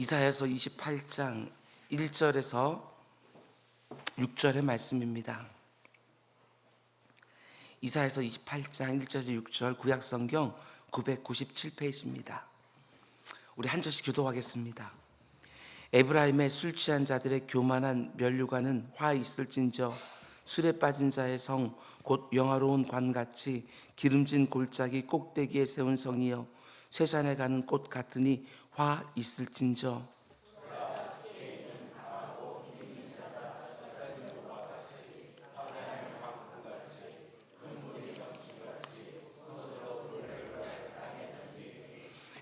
이사야서 28장 1절에서 6절의 말씀입니다. 이사야서 28장 1절에서 6절 구약 성경 997페이지입니다. 우리 한 절씩 교도하겠습니다. 에브라임의 술 취한 자들의 교만한 면류관은 화 있을진저 술에 빠진 자의 성 곧 영화로운 관같이 기름진 골짜기 꼭대기에 세운 성이여 쇠잔에 가는 꽃 같으니 화 있을진저.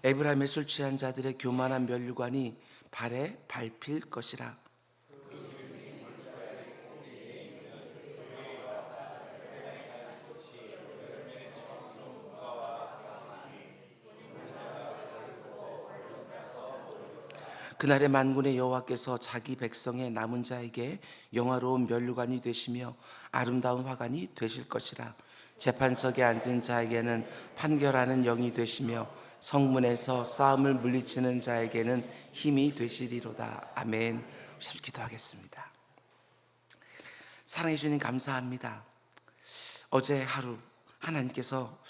에브라임의 술 취한 자들의 교만한 면류관이 발에 밟힐 것이라 그날의 만군의 여호와께서 자기 백성의 남은 자에게 영화로운 면류관이 되시며 아름다운 화관이 되실 것이라. 재판석에 앉은 자에게는 판결하는 영이 되시며 성문에서 싸움을 물리치는 자에게는 힘이 되시리로다. 아멘. 잘 기도하겠습니다. 사랑해 주님 감사합니다. 어제 하루 하나님께서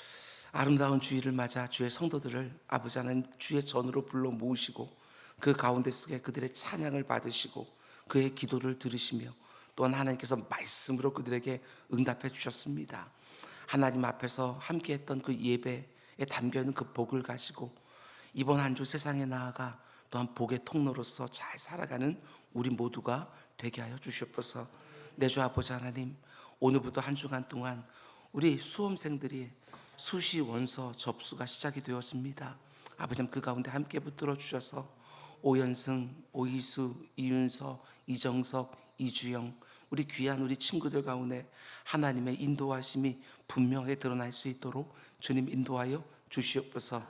아름다운 주일을 맞아 주의 성도들을 아버지 하나님 주의 전으로 불러 모으시고 그 가운데 속에 그들의 찬양을 받으시고 그의 기도를 들으시며 또한 하나님께서 말씀으로 그들에게 응답해 주셨습니다. 하나님 앞에서 함께 했던 그 예배에 담겨 있는 그 복을 가지고 이번 한 주 세상에 나아가 또한 복의 통로로서 잘 살아가는 우리 모두가 되게 하여 주시옵소서. 내주 아버지 하나님 오늘부터 한 주간 동안 우리 수험생들이 수시 원서 접수가 시작이 되었습니다. 아버지 그 가운데 함께 붙들어 주셔서 오연승, 오이수, 이윤서, 이정석, 이주영 우리 귀한 우리 친구들 가운데 하나님의 인도하심이 분명하게 드러날 수 있도록 주님 인도하여 주시옵소서.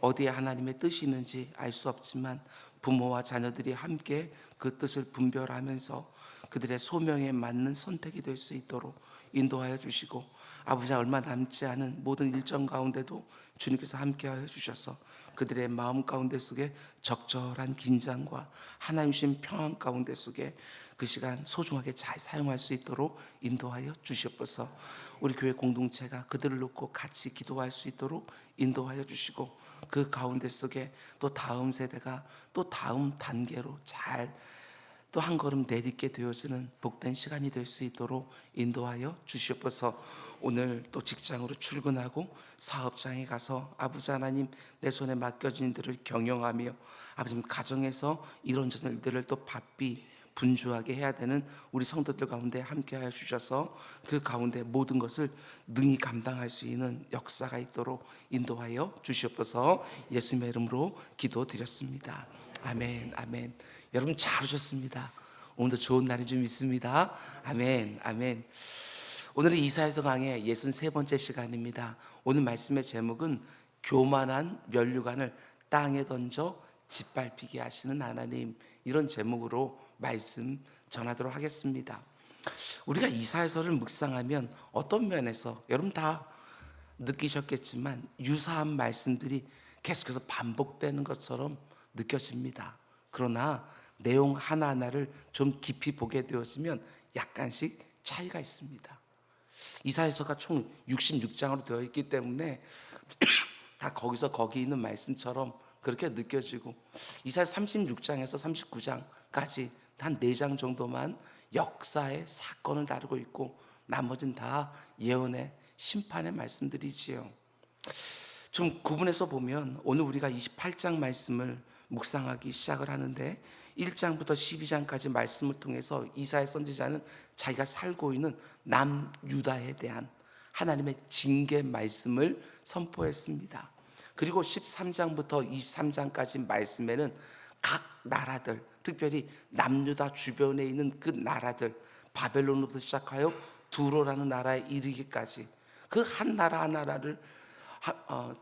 어디에 하나님의 뜻이 있는지 알 수 없지만 부모와 자녀들이 함께 그 뜻을 분별하면서 그들의 소명에 맞는 선택이 될 수 있도록 인도하여 주시고 아버지 얼마 남지 않은 모든 일정 가운데도 주님께서 함께하여 주셔서 그들의 마음 가운데 속에 적절한 긴장과 하나님 신 평안 가운데 속에 그 시간 소중하게 잘 사용할 수 있도록 인도하여 주시옵소서. 우리 교회 공동체가 그들을 놓고 같이 기도할 수 있도록 인도하여 주시고 그 가운데 속에 또 다음 세대가 또 다음 단계로 잘 또 한 걸음 내딛게 되어지는 복된 시간이 될 수 있도록 인도하여 주시옵소서. 오늘 또 직장으로 출근하고 사업장에 가서 아버지 하나님 내 손에 맡겨진 일들을 경영하며 아버지 가정에서 이런저런 일들을 또 바삐 분주하게 해야 되는 우리 성도들 가운데 함께하여 주셔서 그 가운데 모든 것을 능히 감당할 수 있는 역사가 있도록 인도하여 주시옵소서 예수님의 이름으로 기도드렸습니다. 아멘, 아멘. 여러분 잘 오셨습니다. 오늘도 좋은 날인 줄 믿습니다. 아멘, 아멘. 오늘은 이사야서 강의 63번째 시간입니다. 오늘 말씀의 제목은 교만한 면류관을 땅에 던져 짓밟히게 하시는 하나님 이런 제목으로 말씀 전하도록 하겠습니다. 우리가 이사야서를 묵상하면 어떤 면에서 여러분 다 느끼셨겠지만 유사한 말씀들이 계속해서 반복되는 것처럼 느껴집니다. 그러나 내용 하나하나를 좀 깊이 보게 되었으면 약간씩 차이가 있습니다. 이사야서가 총 66장으로 되어 있기 때문에 다 거기서 거기 있는 말씀처럼 그렇게 느껴지고 이사야 36장에서 39장까지 한 4장 정도만 역사의 사건을 다루고 있고 나머지는 다 예언의 심판의 말씀들이지요. 좀 구분해서 보면 오늘 우리가 28장 말씀을 묵상하기 시작을 하는데 1장부터 12장까지 말씀을 통해서 이사야 선지자는 자기가 살고 있는 남유다에 대한 하나님의 징계 말씀을 선포했습니다. 그리고 13장부터 23장까지 말씀에는 각 나라들, 특별히 남유다 주변에 있는 그 나라들, 바벨론으로부터 시작하여 두로라는 나라에 이르기까지 그 한 나라 한 나라를 어,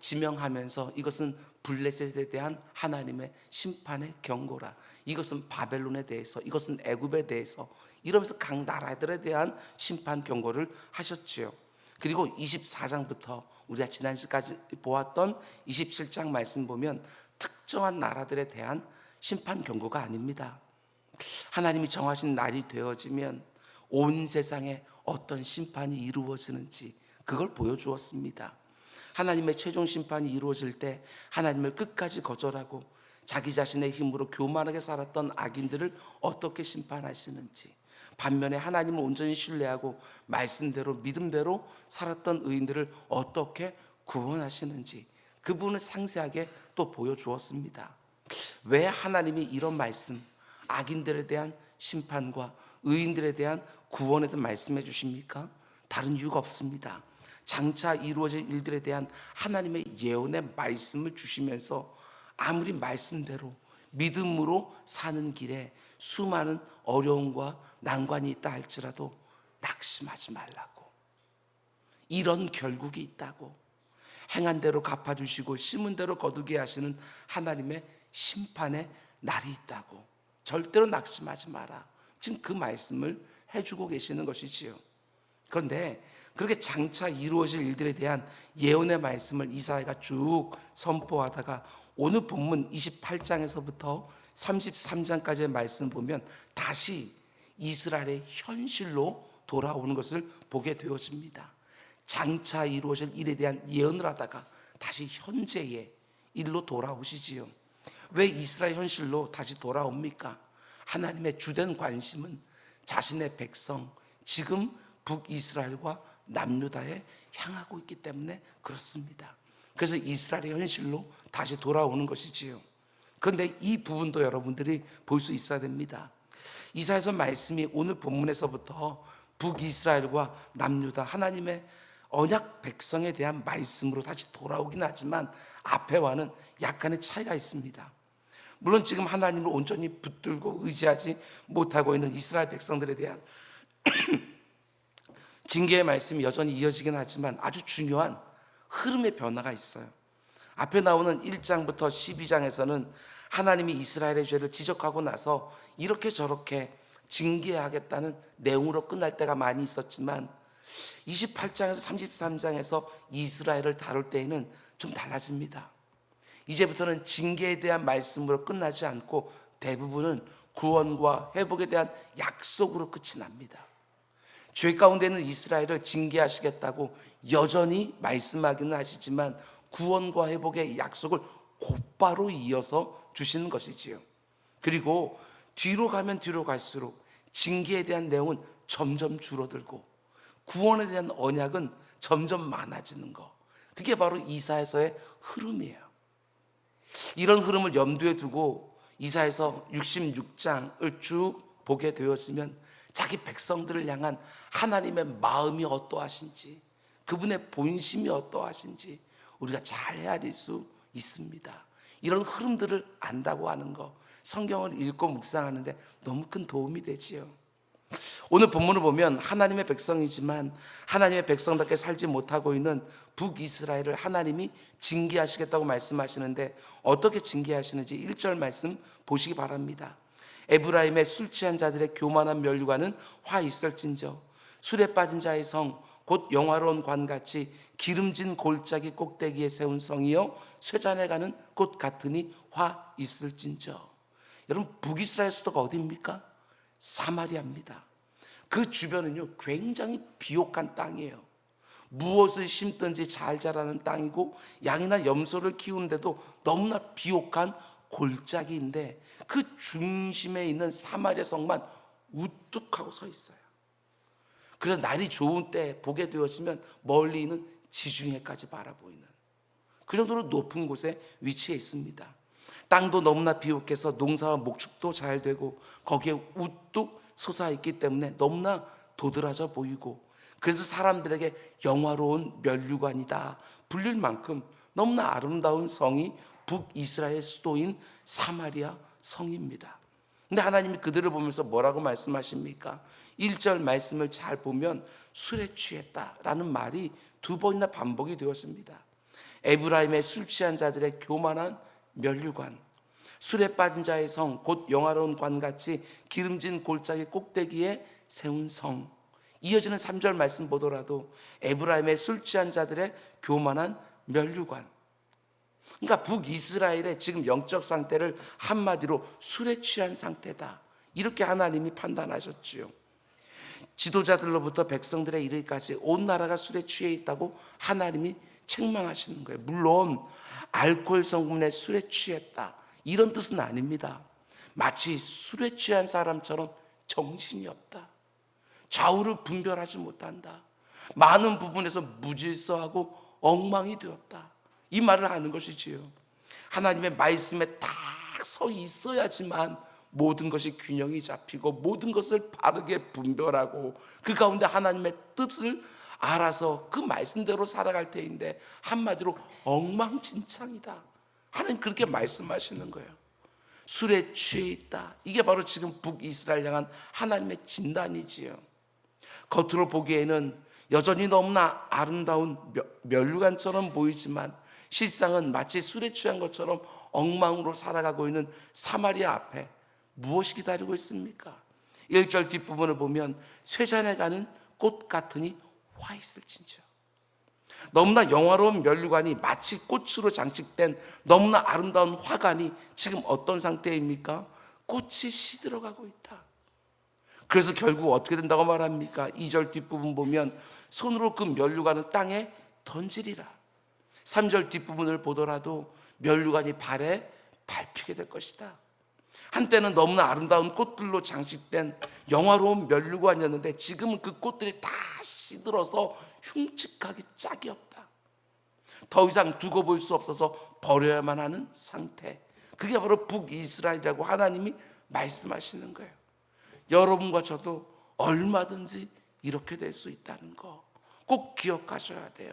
지명하면서 이것은 블레셋에 대한 하나님의 심판의 경고라. 이것은 바벨론에 대해서, 이것은 애굽에 대해서 이러면서 각 나라들에 대한 심판 경고를 하셨지요. 그리고 24장부터 우리가 지난 시까지 보았던 27장 말씀 보면 특정한 나라들에 대한 심판 경고가 아닙니다. 하나님이 정하신 날이 되어지면 온 세상에 어떤 심판이 이루어지는지 그걸 보여주었습니다. 하나님의 최종 심판이 이루어질 때 하나님을 끝까지 거절하고 자기 자신의 힘으로 교만하게 살았던 악인들을 어떻게 심판하시는지 반면에 하나님을 온전히 신뢰하고 말씀대로 믿음대로 살았던 의인들을 어떻게 구원하시는지 그 부분을 상세하게 또 보여주었습니다. 왜 하나님이 이런 말씀, 악인들에 대한 심판과 의인들에 대한 구원에서 말씀해 주십니까? 다른 이유가 없습니다. 장차 이루어질 일들에 대한 하나님의 예언의 말씀을 주시면서 아무리 말씀대로 믿음으로 사는 길에 수많은 어려움과 난관이 있다 할지라도 낙심하지 말라고. 이런 결국이 있다고. 행한 대로 갚아주시고 심은 대로 거두게 하시는 하나님의 심판의 날이 있다고. 절대로 낙심하지 마라. 지금 그 말씀을 해주고 계시는 것이지요. 그런데 그렇게 장차 이루어질 일들에 대한 예언의 말씀을 이사야가 쭉 선포하다가 오늘 본문 28장에서부터 33장까지의 말씀 보면 다시 이스라엘의 현실로 돌아오는 것을 보게 되어집니다. 장차 이루어질 일에 대한 예언을 하다가 다시 현재의 일로 돌아오시지요. 왜 이스라엘 현실로 다시 돌아옵니까? 하나님의 주된 관심은 자신의 백성, 지금 북이스라엘과 남유다에 향하고 있기 때문에 그렇습니다. 그래서 이스라엘의 현실로 다시 돌아오는 것이지요. 그런데 이 부분도 여러분들이 볼 수 있어야 됩니다. 이사에서 말씀이 오늘 본문에서부터 북이스라엘과 남유다 하나님의 언약 백성에 대한 말씀으로 다시 돌아오긴 하지만 앞에와는 약간의 차이가 있습니다. 물론 지금 하나님을 온전히 붙들고 의지하지 못하고 있는 이스라엘 백성들에 대한 징계의 말씀이 여전히 이어지긴 하지만 아주 중요한 흐름의 변화가 있어요. 앞에 나오는 1장부터 12장에서는 하나님이 이스라엘의 죄를 지적하고 나서 이렇게 저렇게 징계하겠다는 내용으로 끝날 때가 많이 있었지만 28장에서 33장에서 이스라엘을 다룰 때에는 좀 달라집니다. 이제부터는 징계에 대한 말씀으로 끝나지 않고 대부분은 구원과 회복에 대한 약속으로 끝이 납니다. 죄 가운데 있는 이스라엘을 징계하시겠다고 여전히 말씀하기는 하시지만 구원과 회복의 약속을 곧바로 이어서 주시는 것이지요. 그리고 뒤로 가면 뒤로 갈수록 징계에 대한 내용은 점점 줄어들고 구원에 대한 언약은 점점 많아지는 거. 그게 바로 이사에서의 흐름이에요. 이런 흐름을 염두에 두고 이사에서 66장을 쭉 보게 되었으면 자기 백성들을 향한 하나님의 마음이 어떠하신지 그분의 본심이 어떠하신지 우리가 잘 헤아릴 수 있습니다. 이런 흐름들을 안다고 하는 거 성경을 읽고 묵상하는데 너무 큰 도움이 되지요. 오늘 본문을 보면 하나님의 백성이지만 하나님의 백성답게 살지 못하고 있는 북이스라엘을 하나님이 징계하시겠다고 말씀하시는데 어떻게 징계하시는지 1절 말씀 보시기 바랍니다. 에브라임의 술 취한 자들의 교만한 멸류관은 화 있을진저 술에 빠진 자의 성 곧 영화로운 관같이 기름진 골짜기 꼭대기에 세운 성이요 쇠잔에 가는 꽃 같으니 화 있을진저 여러분 북이스라엘 수도가 어디입니까? 사마리아입니다. 그 주변은요 굉장히 비옥한 땅이에요. 무엇을 심든지 잘 자라는 땅이고 양이나 염소를 키우는데도 너무나 비옥한 골짜기인데 그 중심에 있는 사마리아 성만 우뚝하고 서 있어요. 그래서 날이 좋은 때 보게 되었으면 멀리 있는 지중해까지 바라보이는 그 정도로 높은 곳에 위치해 있습니다. 땅도 너무나 비옥해서 농사와 목축도 잘 되고 거기에 우뚝 솟아 있기 때문에 너무나 도드라져 보이고 그래서 사람들에게 영화로운 멸류관이다 불릴 만큼 너무나 아름다운 성이 북이스라엘 수도인 사마리아 성입니다. 근데 하나님이 그들을 보면서 뭐라고 말씀하십니까? 1절 말씀을 잘 보면 술에 취했다라는 말이 두 번이나 반복이 되었습니다. 에브라임의 술 취한 자들의 교만한 멸류관, 술에 빠진 자의 성, 곧 영화로운 관같이 기름진 골짜기 꼭대기에 세운 성. 이어지는 3절 말씀 보더라도 에브라임의 술 취한 자들의 교만한 멸류관. 그러니까 북이스라엘의 지금 영적 상태를 한마디로 술에 취한 상태다. 이렇게 하나님이 판단하셨지요. 지도자들로부터 백성들에 이르기까지 온 나라가 술에 취해 있다고 하나님이 책망하시는 거예요. 물론 알코올 성분에 술에 취했다. 이런 뜻은 아닙니다. 마치 술에 취한 사람처럼 정신이 없다. 좌우를 분별하지 못한다. 많은 부분에서 무질서하고 엉망이 되었다. 이 말을 하는 것이지요. 하나님의 말씀에 딱 서 있어야지만 모든 것이 균형이 잡히고 모든 것을 바르게 분별하고 그 가운데 하나님의 뜻을 알아서 그 말씀대로 살아갈 때인데 한마디로 엉망진창이다. 하나님 그렇게 말씀하시는 거예요. 술에 취해 있다. 이게 바로 지금 북이스라엘 향한 하나님의 진단이지요. 겉으로 보기에는 여전히 너무나 아름다운 멸- 멸류관처럼 보이지만 실상은 마치 술에 취한 것처럼 엉망으로 살아가고 있는 사마리아 앞에 무엇이 기다리고 있습니까? 1절 뒷부분을 보면 쇠잔에 가는 꽃 같으니 화 있을진저. 너무나 영화로운 멸류관이 마치 꽃으로 장식된 너무나 아름다운 화관이 지금 어떤 상태입니까? 꽃이 시들어가고 있다. 그래서 결국 어떻게 된다고 말합니까? 2절 뒷부분 보면 손으로 그 멸류관을 땅에 던지리라. 3절 뒷부분을 보더라도 멸류관이 발에 밟히게 될 것이다. 한때는 너무나 아름다운 꽃들로 장식된 영화로운 멸류관이었는데 지금은 그 꽃들이 다 시들어서 흉측하기 짝이 없다. 더 이상 두고 볼 수 없어서 버려야만 하는 상태. 그게 바로 북이스라엘이라고 하나님이 말씀하시는 거예요. 여러분과 저도 얼마든지 이렇게 될 수 있다는 거 꼭 기억하셔야 돼요.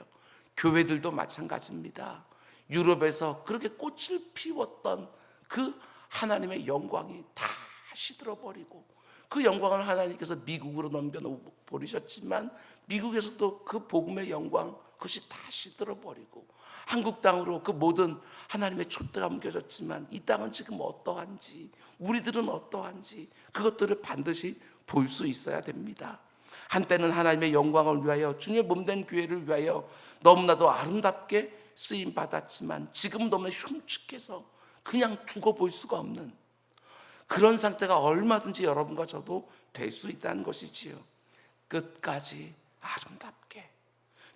교회들도 마찬가지입니다. 유럽에서 그렇게 꽃을 피웠던 그 하나님의 영광이 다 시들어버리고 그 영광을 하나님께서 미국으로 넘겨버리셨지만 미국에서도 그 복음의 영광 그것이 다 시들어버리고 한국 땅으로 그 모든 하나님의 촛대가 옮겨졌지만 이 땅은 지금 어떠한지 우리들은 어떠한지 그것들을 반드시 볼 수 있어야 됩니다. 한때는 하나님의 영광을 위하여 주님의 몸된 교회를 위하여 너무나도 아름답게 쓰임 받았지만 지금 너무나 흉측해서 그냥 두고 볼 수가 없는 그런 상태가 얼마든지 여러분과 저도 될 수 있다는 것이지요. 끝까지 아름답게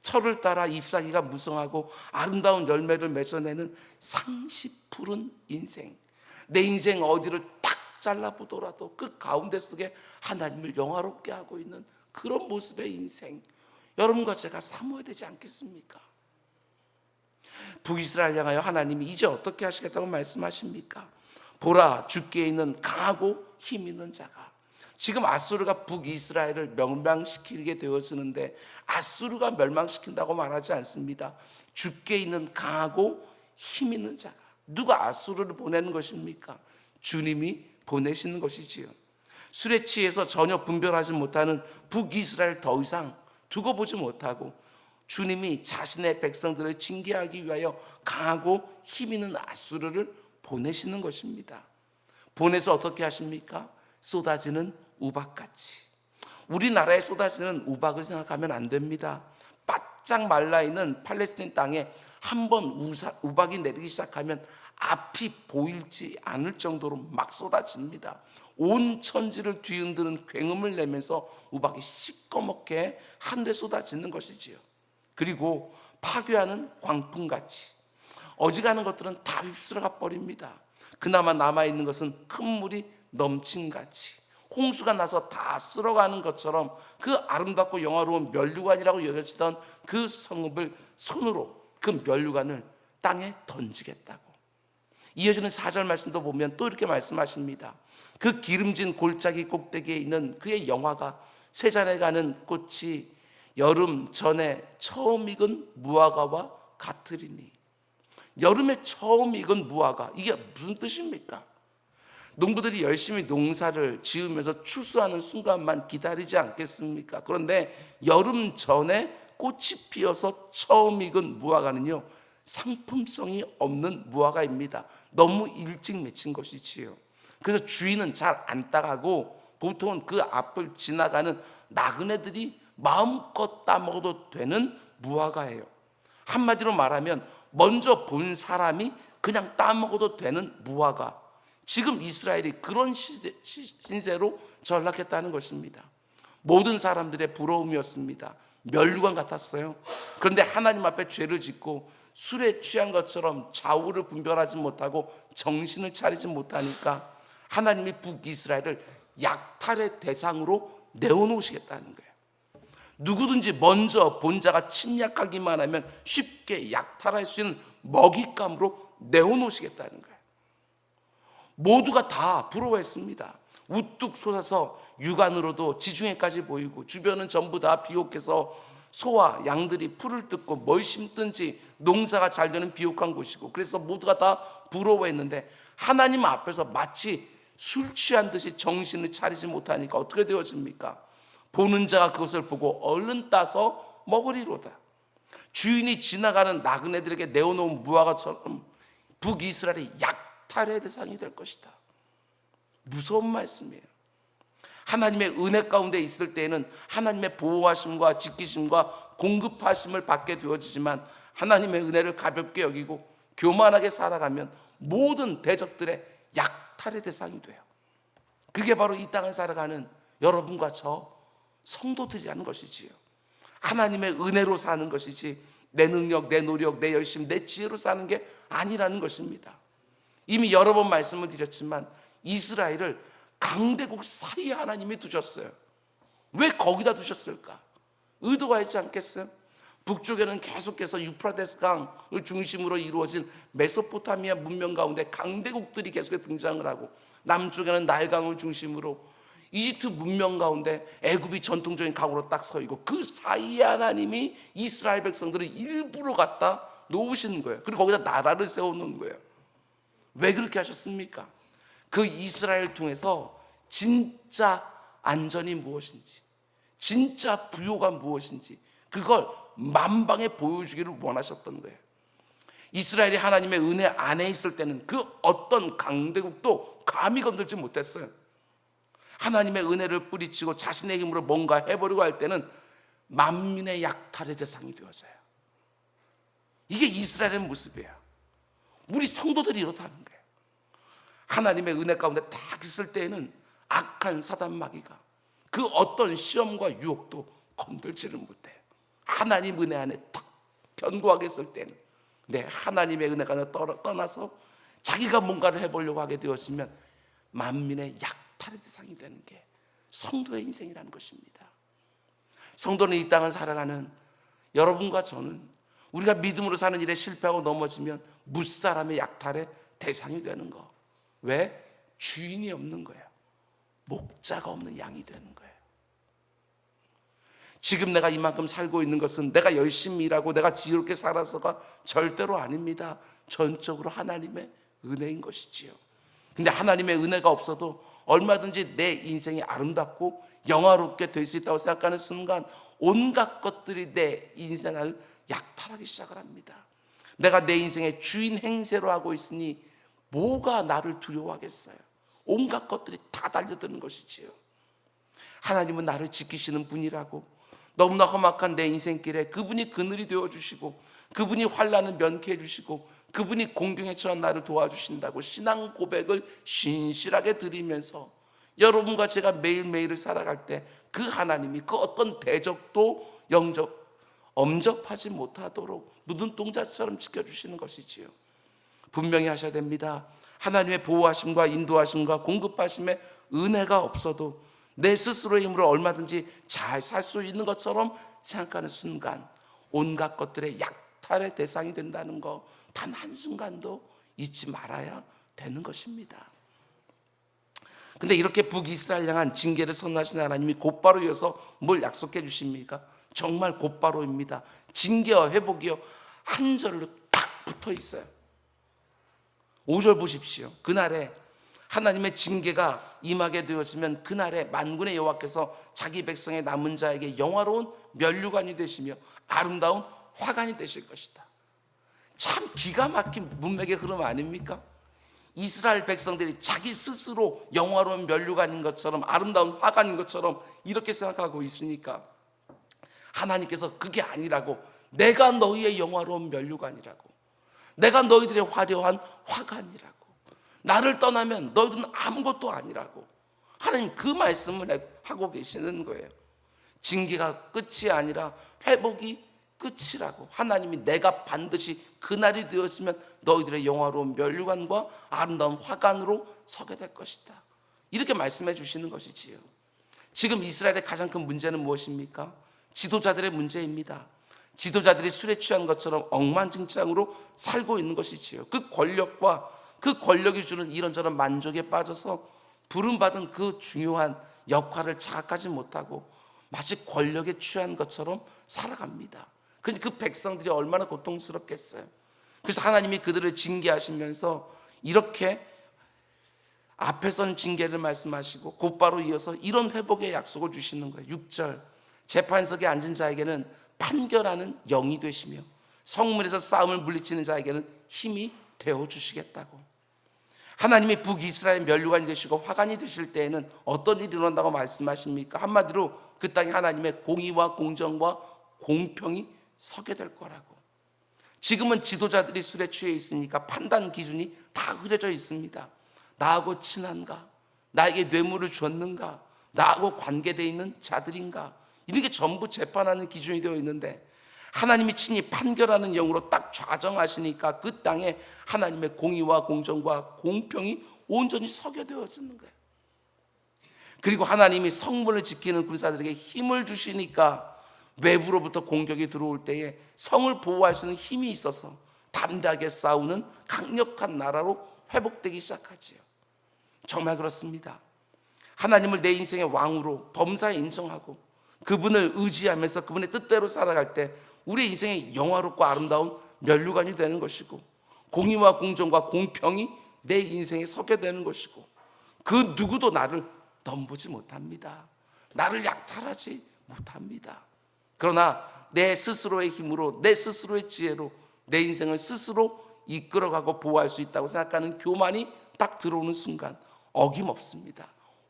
철을 따라 잎사귀가 무성하고 아름다운 열매를 맺어내는 상시 푸른 인생. 내 인생 어디를 딱 잘라보더라도 그 가운데 속에 하나님을 영화롭게 하고 있는 그런 모습의 인생. 여러분과 제가 사모해야 되지 않겠습니까? 북이스라엘 향하여 하나님이 이제 어떻게 하시겠다고 말씀하십니까? 보라 죽게 있는 강하고 힘 있는 자가 지금 아수르가 북이스라엘을 멸망시키게 되어지는데 아수르가 멸망시킨다고 말하지 않습니다. 죽게 있는 강하고 힘 있는 자가 누가 아수르를 보내는 것입니까? 주님이 보내시는 것이지요. 취해서 전혀 분별하지 못하는 북이스라엘 더 이상 두고 보지 못하고 주님이 자신의 백성들을 징계하기 위하여 강하고 힘 있는 아수르를 보내시는 것입니다. 보내서 어떻게 하십니까? 쏟아지는 우박같이. 우리나라에 쏟아지는 우박을 생각하면 안 됩니다. 바짝 말라 있는 팔레스틴 땅에 한 번 우박이 내리기 시작하면 앞이 보일지 않을 정도로 막 쏟아집니다. 온 천지를 뒤흔드는 굉음을 내면서 우박이 시꺼멓게 하늘에 쏟아지는 것이지요. 그리고 파괴하는 광풍같이 어지간한 것들은 다 휩쓸어가 버립니다. 그나마 남아 있는 것은 큰 물이 넘친 같이 홍수가 나서 다 쓸어가는 것처럼 그 아름답고 영화로운 멸류관이라고 여겨지던 그 성읍을 손으로 그 멸류관을 땅에 던지겠다고. 이어지는 4절 말씀도 보면 또 이렇게 말씀하십니다. 그 기름진 골짜기 꼭대기에 있는 그의 영화가 쇠잔에 가는 꽃이 여름 전에 처음 익은 무화과와 같으리니 여름에 처음 익은 무화과 이게 무슨 뜻입니까? 농부들이 열심히 농사를 지으면서 추수하는 순간만 기다리지 않겠습니까? 그런데 여름 전에 꽃이 피어서 처음 익은 무화과는요 상품성이 없는 무화과입니다. 너무 일찍 맺힌 것이지요. 그래서 주인은 잘 안 따가고 보통은 그 앞을 지나가는 나그네들이 마음껏 따먹어도 되는 무화과예요. 한마디로 말하면 먼저 본 사람이 그냥 따먹어도 되는 무화과. 지금 이스라엘이 그런 시세, 시- 신세로 전락했다는 것입니다. 모든 사람들의 부러움이었습니다. 멸류관 같았어요. 그런데 하나님 앞에 죄를 짓고 술에 취한 것처럼 좌우를 분별하지 못하고 정신을 차리지 못하니까 하나님이 북이스라엘을 약탈의 대상으로 내어놓으시겠다는 거예요. 누구든지 먼저 본자가 침략하기만 하면 쉽게 약탈할 수 있는 먹잇감으로 내어놓으시겠다는 거예요. 모두가 다 부러워했습니다. 우뚝 솟아서 육안으로도 지중해까지 보이고 주변은 전부 다 비옥해서 소와 양들이 풀을 뜯고 뭘 심든지 농사가 잘 되는 비옥한 곳이고 그래서 모두가 다 부러워했는데 하나님 앞에서 마치 술 취한 듯이 정신을 차리지 못하니까 어떻게 되어집니까? 보는 자가 그것을 보고 얼른 따서 먹으리로다. 주인이 지나가는 나그네들에게 내어놓은 무화과처럼 북이스라엘이 약탈의 대상이 될 것이다. 무서운 말씀이에요. 하나님의 은혜 가운데 있을 때에는 하나님의 보호하심과 지키심과 공급하심을 받게 되어지지만 하나님의 은혜를 가볍게 여기고 교만하게 살아가면 모든 대적들의 약 탈의 대상이 돼요. 그게 바로 이 땅을 살아가는 여러분과 저 성도들이라는 것이지요. 하나님의 은혜로 사는 것이지 내 능력, 내 노력, 내 열심, 내 지혜로 사는 게 아니라는 것입니다. 이미 여러 번 말씀을 드렸지만 이스라엘을 강대국 사이에 하나님이 두셨어요. 왜 거기다 두셨을까? 의도가 있지 않겠어요? 북쪽에는 계속해서 유프라데스 강을 중심으로 이루어진 메소포타미아 문명 가운데 강대국들이 계속해서 등장을 하고 남쪽에는 나일강을 중심으로 이집트 문명 가운데 애굽이 전통적인 강으로 딱 서 있고 그 사이에 하나님이 이스라엘 백성들을 일부러 갖다 놓으시는 거예요. 그리고 거기다 나라를 세워놓은 거예요. 왜 그렇게 하셨습니까? 그 이스라엘 통해서 진짜 안전이 무엇인지, 진짜 부요가 무엇인지, 그걸 만방에 보여주기를 원하셨던 거예요. 이스라엘이 하나님의 은혜 안에 있을 때는 그 어떤 강대국도 감히 건들지 못했어요. 하나님의 은혜를 뿌리치고 자신의 힘으로 뭔가 해보려고 할 때는 만민의 약탈의 대상이 되어져요. 이게 이스라엘의 모습이에요. 우리 성도들이 이렇다는 거예요. 하나님의 은혜 가운데 딱 있을 때에는 악한 사단 마귀가 그 어떤 시험과 유혹도 건들지를 못해요. 하나님 은혜 안에 딱 견고하게 있을 때는 네, 하나님의 은혜가 떠- 떠나서 자기가 뭔가를 해보려고 하게 되었으면 만민의 약탈의 대상이 되는 게 성도의 인생이라는 것입니다. 성도는 이 땅을 살아가는 여러분과 저는 우리가 믿음으로 사는 일에 실패하고 넘어지면 무사람의 약탈의 대상이 되는 거. 왜? 주인이 없는 거예요. 목자가 없는 양이 되는 거예요. 지금 내가 이만큼 살고 있는 것은 내가 열심히 일하고 내가 지혜롭게 살아서가 절대로 아닙니다. 전적으로 하나님의 은혜인 것이지요. 근데 하나님의 은혜가 없어도 얼마든지 내 인생이 아름답고 영화롭게 될 수 있다고 생각하는 순간 온갖 것들이 내 인생을 약탈하기 시작을 합니다. 내가 내 인생의 주인 행세로 하고 있으니 뭐가 나를 두려워하겠어요? 온갖 것들이 다 달려드는 것이지요. 하나님은 나를 지키시는 분이라고 너무나 험악한 내 인생길에 그분이 그늘이 되어 주시고 그분이 환란을 면케해 주시고 그분이 공경에 처한 나를 도와주신다고 신앙 고백을 신실하게 드리면서 여러분과 제가 매일매일을 살아갈 때 그 하나님이 그 어떤 대적도 영접 엄접하지 못하도록 눈동자처럼 지켜주시는 것이지요. 분명히 하셔야 됩니다. 하나님의 보호하심과 인도하심과 공급하심의 은혜가 없어도 내 스스로의 힘으로 얼마든지 잘 살 수 있는 것처럼 생각하는 순간 온갖 것들의 약탈의 대상이 된다는 거 단 한순간도 잊지 말아야 되는 것입니다. 근데 이렇게 북이스라엘 향한 징계를 선언하신 하나님이 곧바로 이어서 뭘 약속해 주십니까? 정말 곧바로입니다. 징계와 회복이요. 한 절로 딱 붙어 있어요. 5절 보십시오. 그날에 하나님의 징계가 임하게 되어지면 그날에 만군의 여호와께서 자기 백성의 남은 자에게 영화로운 면류관이 되시며 아름다운 화관이 되실 것이다. 참 기가 막힌 문맥의 흐름 아닙니까? 이스라엘 백성들이 자기 스스로 영화로운 면류관인 것처럼 아름다운 화관인 것처럼 이렇게 생각하고 있으니까 하나님께서 그게 아니라고 내가 너희의 영화로운 면류관이라고 내가 너희들의 화려한 화관이라고. 나를 떠나면 너희들은 아무것도 아니라고. 하나님 그 말씀을 하고 계시는 거예요. 징계가 끝이 아니라 회복이 끝이라고. 하나님이 내가 반드시 그날이 되었으면 너희들의 영화로운 멸류관과 아름다운 화관으로 서게 될 것이다. 이렇게 말씀해 주시는 것이지요. 지금 이스라엘의 가장 큰 문제는 무엇입니까? 지도자들의 문제입니다. 지도자들이 술에 취한 것처럼 엉망진창으로 살고 있는 것이지요. 그 권력과 그 권력이 주는 이런저런 만족에 빠져서 부름받은 그 중요한 역할을 자각하지 못하고 마치 권력에 취한 것처럼 살아갑니다. 그러니 그 백성들이 얼마나 고통스럽겠어요. 그래서 하나님이 그들을 징계하시면서 이렇게 앞에선 징계를 말씀하시고 곧바로 이어서 이런 회복의 약속을 주시는 거예요. 6절 재판석에 앉은 자에게는 판결하는 영이 되시며 성문에서 싸움을 물리치는 자에게는 힘이 되어 주시겠다고. 하나님이 북이스라엘 멸류관이 되시고 화관이 되실 때에는 어떤 일이 일어난다고 말씀하십니까? 한마디로 그 땅에 하나님의 공의와 공정과 공평이 서게 될 거라고. 지금은 지도자들이 술에 취해 있으니까 판단 기준이 다 흐려져 있습니다. 나하고 친한가? 나에게 뇌물을 줬는가? 나하고 관계되어 있는 자들인가? 이런 게 전부 재판하는 기준이 되어 있는데 하나님이 친히 판결하는 영으로 딱 좌정하시니까 그 땅에 하나님의 공의와 공정과 공평이 온전히 서게 되어지는 거예요. 그리고 하나님이 성문을 지키는 군사들에게 힘을 주시니까 외부로부터 공격이 들어올 때에 성을 보호할 수 있는 힘이 있어서 담대하게 싸우는 강력한 나라로 회복되기 시작하지요. 정말 그렇습니다. 하나님을 내 인생의 왕으로 범사에 인정하고 그분을 의지하면서 그분의 뜻대로 살아갈 때 우리 인생의 영화롭고 아름다운 면류관이 되는 것이고 공의와 공정과 공평이 내 인생에 서게 되는 것이고 그 누구도 나를 넘보지 못합니다. 나를 약탈하지 못합니다. 그러나 내 스스로의 힘으로 내 스스로의 지혜로 내 인생을 스스로 이끌어가고 보호할 수 있다고 생각하는 교만이 딱 들어오는 순간 어김없습니다.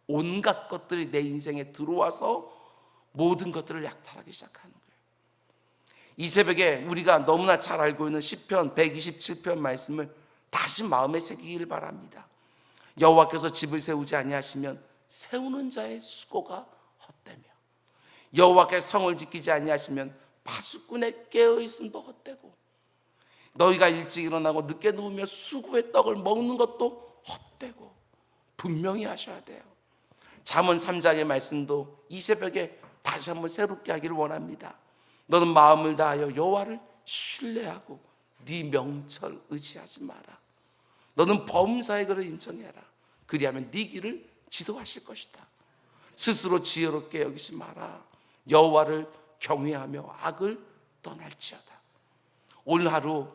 온갖 것들이 내 인생에 들어와서 모든 것들을 약탈하기 거예요. 이 새벽에 우리가 너무나 잘 알고 있는 시편 127편 말씀을 다시 마음에 새기기를 바랍니다. 여호와께서 집을 세우지 아니하시면 세우는 자의 수고가 헛되며 여호와께 성을 지키지 아니하시면 파수꾼의 깨어 있음도 헛되고 너희가 일찍 일어나고 늦게 누우며 수고의 떡을 먹는 것도 헛되고 분명히 하셔야 돼요. 잠언 3장의 말씀도 이 새벽에 다시 한번 새롭게 하기를 원합니다. 너는 마음을 다하여 여호와를 신뢰하고 네 명철 의지하지 마라. 너는 범사의 글을 인정해라. 그리하면 네 길을 지도하실 것이다. 스스로 지혜롭게 여기지 마라. 여호와를 경외하며 악을 떠날지어다. 오늘 하루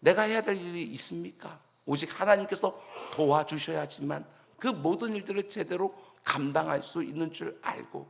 내가 해야 될 일이 있습니까? 오직 하나님께서 도와주셔야지만 그 모든 일들을 제대로 감당할 수 있는 줄 알고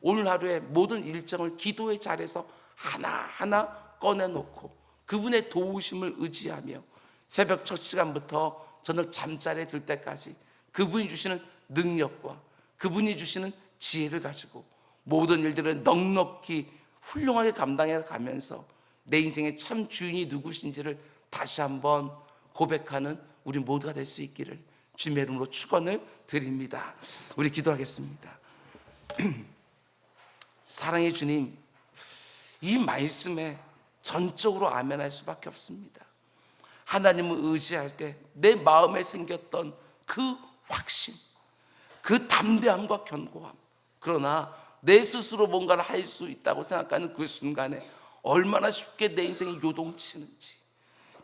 오늘 하루의 모든 일정을 기도의 자리에서 하나하나 꺼내놓고 그분의 도우심을 의지하며 새벽 첫 시간부터 저녁 잠자리에 들 때까지 그분이 주시는 능력과 그분이 주시는 지혜를 가지고 모든 일들을 넉넉히 훌륭하게 감당해 가면서 내 인생의 참 주인이 누구신지를 다시 한번 고백하는 우리 모두가 될 수 있기를 주님의 이름으로 축원을 드립니다. 우리 기도하겠습니다. 사랑의 주님, 이 말씀에 전적으로 아멘할 수밖에 없습니다. 하나님을 의지할 때 내 마음에 생겼던 그 확신, 그 담대함과 견고함. 그러나 내 스스로 뭔가를 할 수 있다고 생각하는 그 순간에 얼마나 쉽게 내 인생이 요동치는지.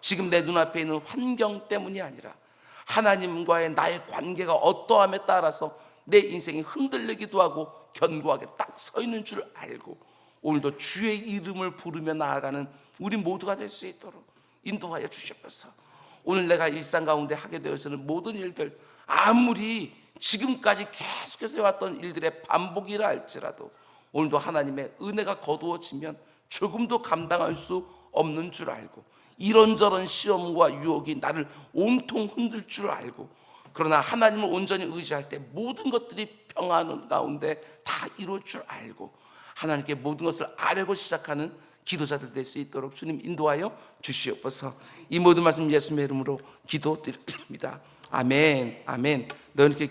지금 내 눈앞에 있는 환경 때문이 아니라 하나님과의 나의 관계가 어떠함에 따라서 내 인생이 흔들리기도 하고 견고하게 딱 서 있는 줄 알고 오늘도 주의 이름을 부르며 나아가는 우리 모두가 될 수 있도록 인도하여 주시옵소서. 오늘 내가 일상 가운데 하게 되어서는 모든 일들 아무리 지금까지 계속해서 해왔던 일들의 반복이라 할지라도 오늘도 하나님의 은혜가 거두어지면 조금도 감당할 수 없는 줄 알고 이런저런 시험과 유혹이 나를 온통 흔들 줄 알고 그러나 하나님을 온전히 의지할 때 모든 것들이 평안 가운데 다 이룰 줄 알고 하나님께 모든 것을 아뢰고 시작하는 기도자들 될 수 있도록 주님 인도하여 주시옵소서. 이 모든 말씀 예수님의 이름으로 기도드렸습니다. 아멘. 아멘. 너 이렇게